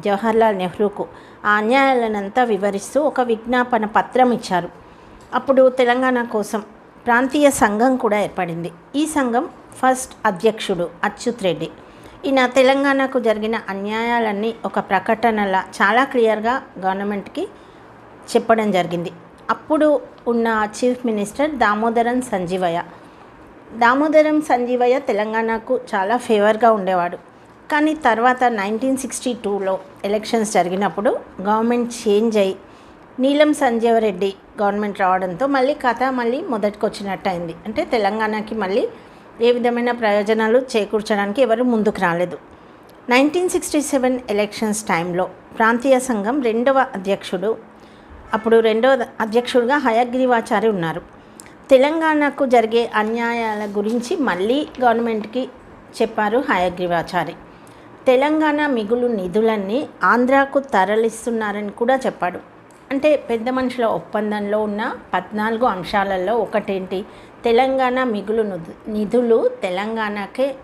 జవహర్లాల్ నెహ్రూకు ఆ అన్యాయాలనంతా వివరిస్తూ ఒక విజ్ఞాపన పత్రం ఇచ్చారు. అప్పుడు తెలంగాణ కోసం ప్రాంతీయ సంఘం కూడా ఏర్పడింది. ఈ సంఘం ఫస్ట్ అధ్యక్షుడు అచ్యుత్ రెడ్డి. ఈయన తెలంగాణకు జరిగిన అన్యాయాలన్నీ ఒక ప్రకటనలా చాలా క్లియర్గా గవర్నమెంట్కి చెప్పడం జరిగింది. అప్పుడు ఉన్న చీఫ్ మినిస్టర్ దామోదరం సంజీవయ్య. దామోదరం సంజీవయ్య తెలంగాణకు చాలా ఫేవర్గా ఉండేవాడు. కానీ తర్వాత నైన్టీన్ సిక్స్టీ టూలో ఎలక్షన్స్ జరిగినప్పుడు గవర్నమెంట్ చేంజ్ అయ్యి నీలం సంజీవరెడ్డి గవర్నమెంట్ రావడంతో మళ్ళీ కథ మళ్ళీ మొదటికి వచ్చినట్టు అయింది అంటే తెలంగాణకి మళ్ళీ ఏ విధమైన ప్రయోజనాలు చేకూర్చడానికి ఎవరు ముందుకు రాలేదు. నైన్టీన్ సిక్స్టీ సెవెన్ ఎలక్షన్స్ టైంలో ప్రాంతీయ సంఘం రెండవ అధ్యక్షుడు అప్పుడు రెండవ అధ్యక్షుడిగా హయగ్రీవాచారి ఉన్నారు. తెలంగాణకు జరిగే అన్యాయాల గురించి మళ్ళీ గవర్నమెంట్కి చెప్పారు హయగ్రీవాచారి తెలంగాణ మిగులు నిధులన్నీ ఆంధ్రాకు తరలిస్తున్నారని కూడా చెప్పాడు. అంటే పెద్ద మనుషుల ఒప్పందంలో ఉన్న పద్నాలుగు అంశాలలో ఒకటేంటి? తెలంగాణ మిగులు నిధు- నిధులు తెలంగాణకే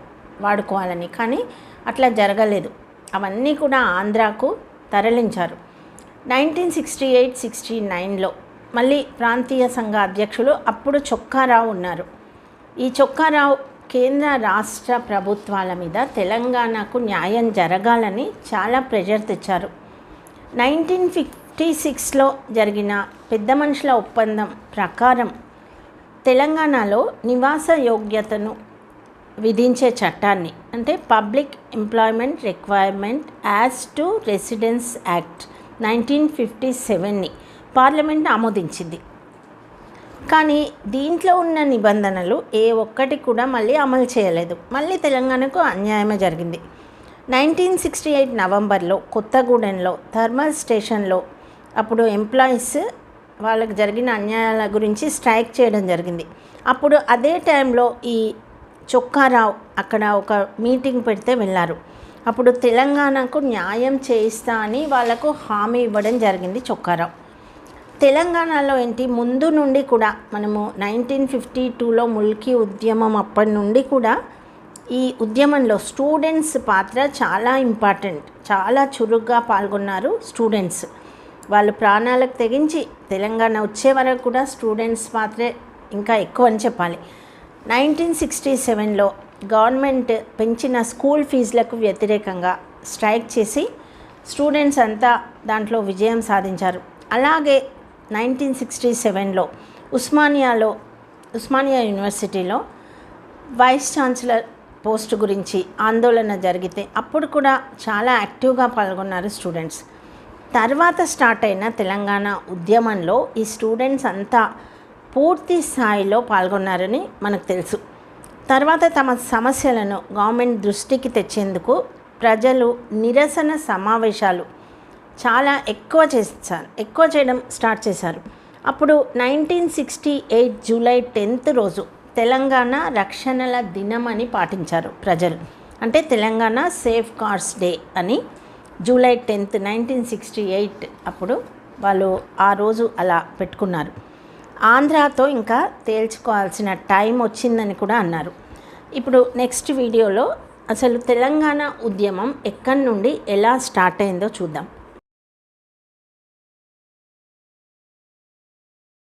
వాడుకోవాలని. కానీ అట్లా జరగలేదు. అవన్నీ కూడా ఆంధ్రాకు తరలించారు. నైన్టీన్ సిక్స్టీ ఎయిట్ సిక్స్టీ నైన్లో మళ్ళీ ప్రాంతీయ సంఘ అధ్యక్షులు అప్పుడు చొక్కారావు ఉన్నారు. ఈ చొక్కారావు కేంద్ర రాష్ట్ర ప్రభుత్వాల మీద తెలంగాణకు న్యాయం జరగాలని చాలా ప్రెషర్ తెచ్చారు. నైన్టీన్ ఫిఫ్టీ సిక్స్లో జరిగిన పెద్ద మనుషుల ఒప్పందం ప్రకారం తెలంగాణలో నివాస యోగ్యతను విధించే చట్టాన్ని అంటే public employment requirement as to residence act nineteen fifty సెవెన్ని parliament ఆమోదించింది. కానీ దీంట్లో ఉన్న నిబంధనలు ఏ ఒక్కటి కూడా మళ్ళీ అమలు చేయలేదు. మళ్ళీ తెలంగాణకు అన్యాయమే జరిగింది. నైన్టీన్ సిక్స్టీ ఎయిట్ నవంబర్లో కొత్తగూడెంలో థర్మల్ స్టేషన్లో అప్పుడు ఎంప్లాయీస్ వాళ్ళకి జరిగిన అన్యాయాల గురించి స్ట్రైక్ చేయడం జరిగింది. అప్పుడు అదే టైంలో ఈ చొక్కారావు అక్కడ ఒక మీటింగ్ పెడితే వెళ్ళారు. అప్పుడు తెలంగాణకు న్యాయం చేయిస్తా అని వాళ్ళకు హామీ ఇవ్వడం జరిగింది చొక్కారావు. తెలంగాణలో ఏంటి? ముందు నుండి కూడా మనము నైన్టీన్ ఫిఫ్టీ టూలో ముల్కీ ఉద్యమం అప్పటి నుండి కూడా ఈ ఉద్యమంలో స్టూడెంట్స్ పాత్ర చాలా ఇంపార్టెంట్. చాలా చురుగ్గా పాల్గొన్నారు స్టూడెంట్స్. వాళ్ళు ప్రాణాలకు తెగించి తెలంగాణ వచ్చే వరకు కూడా స్టూడెంట్స్ పాత్రే ఇంకా ఎక్కువ అని చెప్పాలి. నైన్టీన్ సిక్స్టీ సెవెన్లో గవర్నమెంట్ పెంచిన స్కూల్ ఫీజులకు వ్యతిరేకంగా స్ట్రైక్ చేసి స్టూడెంట్స్ అంతా దాంట్లో విజయం సాధించారు. అలాగే నైన్టీన్ సిక్స్టీ సెవెన్లో ఉస్మానియాలో ఉస్మానియా యూనివర్సిటీలో వైస్ ఛాన్సలర్ పోస్ట్ గురించి ఆందోళన జరిగితే అప్పుడు కూడా చాలా యాక్టివ్గా పాల్గొన్నారు స్టూడెంట్స్. తర్వాత స్టార్ట్ అయిన తెలంగాణ ఉద్యమంలో ఈ స్టూడెంట్స్ అంతా పూర్తి స్థాయిలో పాల్గొన్నారని మనకు తెలుసు. తర్వాత తమ సమస్యలను గవర్నమెంట్ దృష్టికి తెచ్చేందుకు ప్రజలు నిరసన సమావేశాలు చాలా ఎక్కువ చేశారు. ఎక్కువ చేయడం స్టార్ట్ చేశారు. అప్పుడు nineteen sixty eight July tenth రోజు తెలంగాణ రక్షణల దినం అని పాటించారు ప్రజలు. అంటే తెలంగాణ సేఫ్ కార్స్ డే అని July tenth nineteen sixty eight అప్పుడు వాళ్ళు ఆ రోజు అలా పెట్టుకున్నారు. ఆంధ్రాతో ఇంకా తేల్చుకోవాల్సిన టైం వచ్చిందని కూడా అన్నారు. ఇప్పుడు నెక్స్ట్ వీడియోలో అసలు తెలంగాణ ఉద్యమం ఎక్కడి నుండి ఎలా స్టార్ట్ అయిందో చూద్దాం.